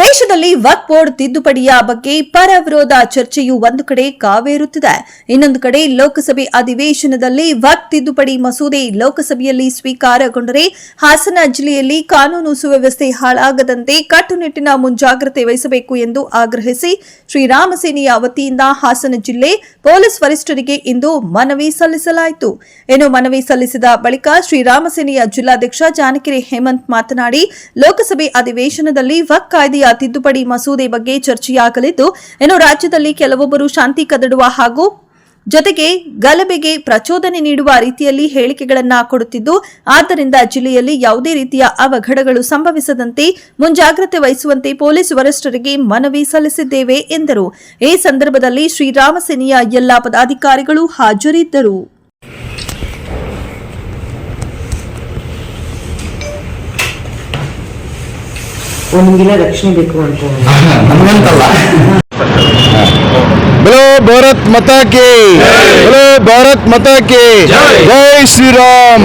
ದೇಶದಲ್ಲಿ ವಕ್ ಬೋರ್ಡ್ ತಿದ್ದುಪಡಿಯ ಬಗ್ಗೆ ಪರ ವಿರೋಧ ಚರ್ಚೆಯು ಒಂದು ಕಡೆ ಕಾವೇರುತ್ತಿದೆ. ಇನ್ನೊಂದು ಕಡೆ ಲೋಕಸಭೆ ಅಧಿವೇಶನದಲ್ಲಿ ವಕ್ ತಿದ್ದುಪಡಿ ಮಸೂದೆ ಲೋಕಸಭೆಯಲ್ಲಿ ಸ್ವೀಕಾರಗೊಂಡರೆ ಹಾಸನ ಜಿಲ್ಲೆಯಲ್ಲಿ ಕಾನೂನು ಸುವ್ಯವಸ್ಥೆ ಹಾಳಾಗದಂತೆ ಕಟ್ಟುನಿಟ್ಟಿನ ಮುಂಜಾಗ್ರತೆ ವಹಿಸಬೇಕು ಎಂದು ಆಗ್ರಹಿಸಿ ಶ್ರೀರಾಮ ಸೇನೆಯ ವತಿಯಿಂದ ಹಾಸನ ಜಿಲ್ಲೆ ಪೊಲೀಸ್ ವರಿಷ್ಠರಿಗೆ ಇಂದು ಮನವಿ ಸಲ್ಲಿಸಲಾಯಿತು. ಇನ್ನು ಮನವಿ ಸಲ್ಲಿಸಿದ ಬಳಿಕ ಶ್ರೀರಾಮ ಸೇನೆಯ ಜಿಲ್ಲಾಧ್ಯಕ್ಷ ಜಾನಕಿರಿ ಹೇಮಂತ್ ಮಾತನಾಡಿ, ಲೋಕಸಭೆ ಅಧಿವೇಶನದಲ್ಲಿ ವಕ್ ಕಾಯ್ದೆಯ ತಿದ್ದುಪಡಿ ಮಸೂದೆ ಬಗ್ಗೆ ಚರ್ಚೆಯಾಗಲಿದ್ದು, ಇನ್ನು ರಾಜ್ಯದಲ್ಲಿ ಕೆಲವೊಬ್ಬರು ಶಾಂತಿ ಕದಡುವ ಹಾಗೂ ಜೊತೆಗೆ ಗಲಭೆಗೆ ಪ್ರಚೋದನೆ ನೀಡುವ ರೀತಿಯಲ್ಲಿ ಹೇಳಿಕೆಗಳನ್ನ ಕೊಡುತ್ತಿದ್ದು, ಆದ್ದರಿಂದ ಜಿಲ್ಲೆಯಲ್ಲಿ ಯಾವುದೇ ರೀತಿಯ ಅವಘಡಗಳು ಸಂಭವಿಸದಂತೆ ಮುಂಜಾಗ್ರತೆ ವಹಿಸುವಂತೆ ಪೊಲೀಸ್ ವರಿಷ್ಠರಿಗೆ ಮನವಿ ಸಲ್ಲಿಸಿದ್ದೇವೆ ಎಂದರು. ಈ ಸಂದರ್ಭದಲ್ಲಿ ಶ್ರೀರಾಮ ಸೇನೆಯ ಎಲ್ಲಾ ಪದಾಧಿಕಾರಿಗಳು ಹಾಜರಿದ್ದರು. ಬಲೋ ಭಾರತ್ ಮತಾ ಕೇ ಬಲೋ ಭಾರತ್ ಮತಾ ಜೈ ಶ್ರೀರಾಮ್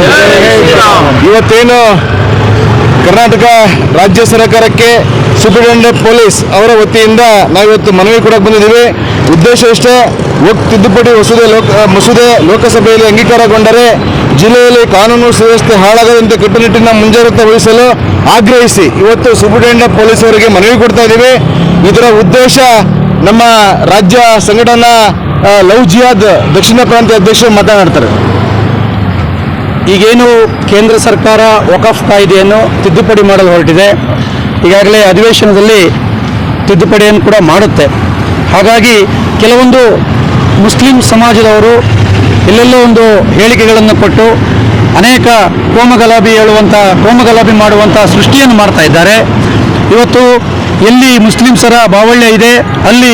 ಇವತ್ತೇನು ಕರ್ನಾಟಕ ರಾಜ್ಯ ಸರ್ಕಾರಕ್ಕೆ ಸೂಪರಿಂಟೆಂಡೆಂಟ್ ಪೊಲೀಸ್ ಅವರ ವತಿಯಿಂದ ನಾವಿವತ್ತು ಮನವಿ ಕೊಡಕ್ಕೆ ಬಂದಿದ್ದೀವಿ. ಉದ್ದೇಶ ಇಷ್ಟೇ ತಿದ್ದುಪಡಿ ಮಸೂದೆ ಲೋಕ ಮಸೂದೆ ಲೋಕಸಭೆಯಲ್ಲಿ ಅಂಗೀಕಾರಗೊಂಡರೆ ಜಿಲ್ಲೆಯಲ್ಲಿ ಕಾನೂನು ಸುವ್ಯವಸ್ಥೆ ಹಾಳಾಗದಂತೆ ಕಟ್ಟುನಿಟ್ಟಿನ ಮುಂಜಾಗ್ರತೆ ವಹಿಸಲು ಆಗ್ರಹಿಸಿ ಇವತ್ತು ಸೂಪರಿಂಟೆಂಡೆಂಟ್ ಪೊಲೀಸ್ ಅವರಿಗೆ ಮನವಿ ಕೊಡ್ತಾ ಇದ್ದೀವಿ. ಇದರ ಉದ್ದೇಶ ನಮ್ಮ ರಾಜ್ಯ ಸಂಘಟನಾ ಲವ್ ಜಿಯಾದ್ ದಕ್ಷಿಣ ಪ್ರಾಂತ ಅಧ್ಯಕ್ಷರು ಮಾತನಾಡ್ತಾರೆ. ಈಗೇನು ಕೇಂದ್ರ ಸರ್ಕಾರ ವಕಫ್ ಕಾಯ್ದೆಯನ್ನು ತಿದ್ದುಪಡಿ ಮಾಡಲು ಹೊರಟಿದೆ. ಈಗಾಗಲೇ ಅಧಿವೇಶನದಲ್ಲಿ ತಿದ್ದುಪಡಿಯನ್ನು ಕೂಡ ಮಾಡುತ್ತೆ. ಹಾಗಾಗಿ ಕೆಲವೊಂದು ಮುಸ್ಲಿಂ ಸಮಾಜದವರು ಎಲ್ಲೆಲ್ಲೋ ಒಂದು ಹೇಳಿಕೆಗಳನ್ನು ಕೊಟ್ಟು ಅನೇಕ ಕೋಮಗಲಾಬಿ ಹೇಳುವಂಥ ಕೋಮಗಲಾಬಿ ಮಾಡುವಂಥ ಸೃಷ್ಟಿಯನ್ನು ಮಾಡ್ತಾ ಇದ್ದಾರೆ. ಇವತ್ತು ಎಲ್ಲಿ ಮುಸ್ಲಿಮ್ಸರ ಬಾವಳ್ಯ ಇದೆ, ಅಲ್ಲಿ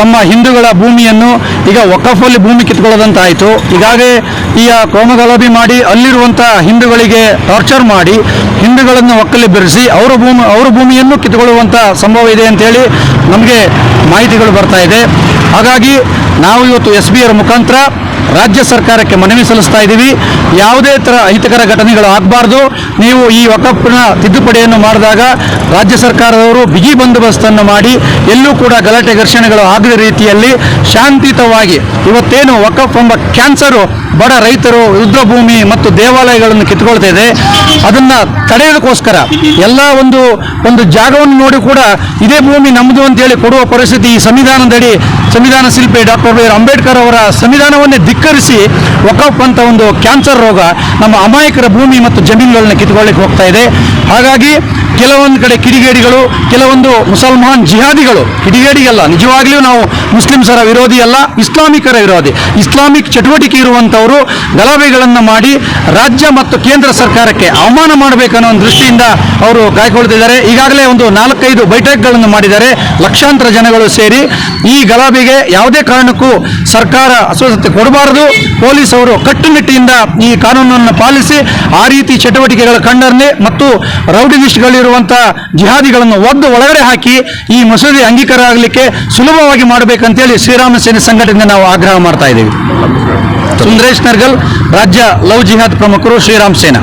ತಮ್ಮ ಹಿಂದೂಗಳ ಭೂಮಿಯನ್ನು ಈಗ ಒಕ್ಕಫಲ್ಲಿ ಭೂಮಿ ಕಿತ್ಕೊಳ್ಳೋದಂತಾಯಿತು. ಈಗಾಗಲೇ ಈ ಕೋಮಗಲಭೆ ಮಾಡಿ ಅಲ್ಲಿರುವಂಥ ಹಿಂದೂಗಳಿಗೆ ಟಾರ್ಚರ್ ಮಾಡಿ ಹಿಂದೂಗಳನ್ನು ಒಕ್ಕಲಿ ಬೆರೆಸಿ ಅವರ ಭೂಮಿ, ಅವರ ಭೂಮಿಯನ್ನು ಕಿತ್ಕೊಳ್ಳುವಂಥ ಸಂಭವ ಇದೆ ಅಂತೇಳಿ ನಮಗೆ ಮಾಹಿತಿಗಳು ಬರ್ತಾ ಇದೆ. ಹಾಗಾಗಿ ನಾವು ಇವತ್ತು ಎಸ್ ಬಿ ಆರ್ ಮುಖಾಂತರ ರಾಜ್ಯ ಸರ್ಕಾರಕ್ಕೆ ಮನವಿ ಸಲ್ಲಿಸ್ತಾ ಇದ್ದೀವಿ. ಯಾವುದೇ ಥರ ಅಹಿತಕರ ಘಟನೆಗಳು ಆಗಬಾರ್ದು. ನೀವು ಈ ವಕಫ್ನ ತಿದ್ದುಪಡಿಯನ್ನು ಮಾಡಿದಾಗ ರಾಜ್ಯ ಸರ್ಕಾರದವರು ಬಿಗಿ ಬಂದೋಬಸ್ತನ್ನು ಮಾಡಿ, ಎಲ್ಲೂ ಕೂಡ ಗಲಾಟೆ ಘರ್ಷಣೆಗಳು ಆಗದ ರೀತಿಯಲ್ಲಿ ಶಾಂತಿಯುತವಾಗಿ ಇವತ್ತೇನು ವಕಫ್ ಎಂಬ ಕ್ಯಾನ್ಸರು ಬಡ ರೈತರು ರುದ್ರಭೂಮಿ ಮತ್ತು ದೇವಾಲಯಗಳನ್ನು ಕಿತ್ಕೊಳ್ತಾ ಇದೆ. ಅದನ್ನು ತಡೆಯೋದಕ್ಕೋಸ್ಕರ ಎಲ್ಲ ಒಂದು ಒಂದು ಜಾಗವನ್ನು ನೋಡಿ ಕೂಡ ಇದೇ ಭೂಮಿ ನಮ್ಮದು ಅಂತೇಳಿ ಕೊಡುವ ಪರಿಸ್ಥಿತಿ ಈ ಸಂವಿಧಾನದಡಿ, ಸಂವಿಧಾನ ಶಿಲ್ಪಿ ಡಾಕ್ಟರ್ ಬಿ. ಆರ್. ಅಂಬೇಡ್ಕರ್ ಅವರ ಸಂವಿಧಾನವನ್ನೇ ಧಿಕ್ಕರಿಸಿ ಒಕಪ್ ಅಂತ ಒಂದು ಕ್ಯಾನ್ಸರ್ ರೋಗ ನಮ್ಮ ಅಮಾಯಕರ ಭೂಮಿ ಮತ್ತು ಜಮೀನುಗಳನ್ನ ಕಿತ್ಕೊಳ್ಳಿಕ್ಕೆ ಹೋಗ್ತಾ ಇದೆ. ಹಾಗಾಗಿ ಕೆಲವೊಂದು ಕಡೆ ಕಿಡಿಗೇಡಿಗಳು, ಕೆಲವೊಂದು ಮುಸಲ್ಮಾನ್ ಜಿಹಾದಿಗಳು, ಕಿಡಿಗೇಡಿಗಲ್ಲ, ನಿಜವಾಗ್ಲೂ ನಾವು ಮುಸ್ಲಿಮ್ಸರ ವಿರೋಧಿ ಅಲ್ಲ, ಇಸ್ಲಾಮಿಕರ ವಿರೋಧಿ. ಇಸ್ಲಾಮಿಕ್ ಚಟುವಟಿಕೆ ಇರುವಂಥವರು ಗಲಭೆಗಳನ್ನು ಮಾಡಿ ರಾಜ್ಯ ಮತ್ತು ಕೇಂದ್ರ ಸರ್ಕಾರಕ್ಕೆ ಅವಮಾನ ಮಾಡಬೇಕನ್ನೋ ಒಂದು ದೃಷ್ಟಿಯಿಂದ ಅವರು ಕಾಯ್ಕೊಳ್ತಿದ್ದಾರೆ. ಈಗಾಗಲೇ ಒಂದು ನಾಲ್ಕೈದು ಬೈಠಕ್ಗಳನ್ನು ಮಾಡಿದ್ದಾರೆ, ಲಕ್ಷಾಂತರ ಜನಗಳು ಸೇರಿ. ಈ ಗಲಭೆಗೆ ಯಾವುದೇ ಕಾರಣಕ್ಕೂ ಸರ್ಕಾರ ಅಸ್ವಸ್ಥತೆ ಕೊಡಬಾರದು. ಪೊಲೀಸ್ ಅವರು ಕಟ್ಟುನಿಟ್ಟಿಯಿಂದ ಈ ಕಾನೂನನ್ನು ಪಾಲಿಸಿ ಆ ರೀತಿ ಚಟುವಟಿಕೆಗಳ ಕಂಡರ್ನೆ ಮತ್ತು ರೌಡಿ ಲಿಸ್ಟ್ಗಳಿರುವಂಥ ಜಿಹಾದಿಗಳನ್ನು ಒದ್ದು ಒಳಗಡೆ ಹಾಕಿ ಈ ಮಸೂದೆ ಅಂಗೀಕಾರ ಆಗಲಿಕ್ಕೆ ಸುಲಭವಾಗಿ ಮಾಡಬೇಕಂತೇಳಿ ಶ್ರೀರಾಮ ಸೇನೆ ಸಂಘಟನೆ ನಾವು ಆಗ್ರಹ ಮಾಡ್ತಾ ಇದ್ದೀವಿ. ಸುಂದರೇಶ್ ನರ್ಗಲ್, ರಾಜ್ಯ ಲವ್ ಜಿಹಾದ್ ಪ್ರಮುಖರು ಶ್ರೀರಾಮ್ ಸೇನಾ.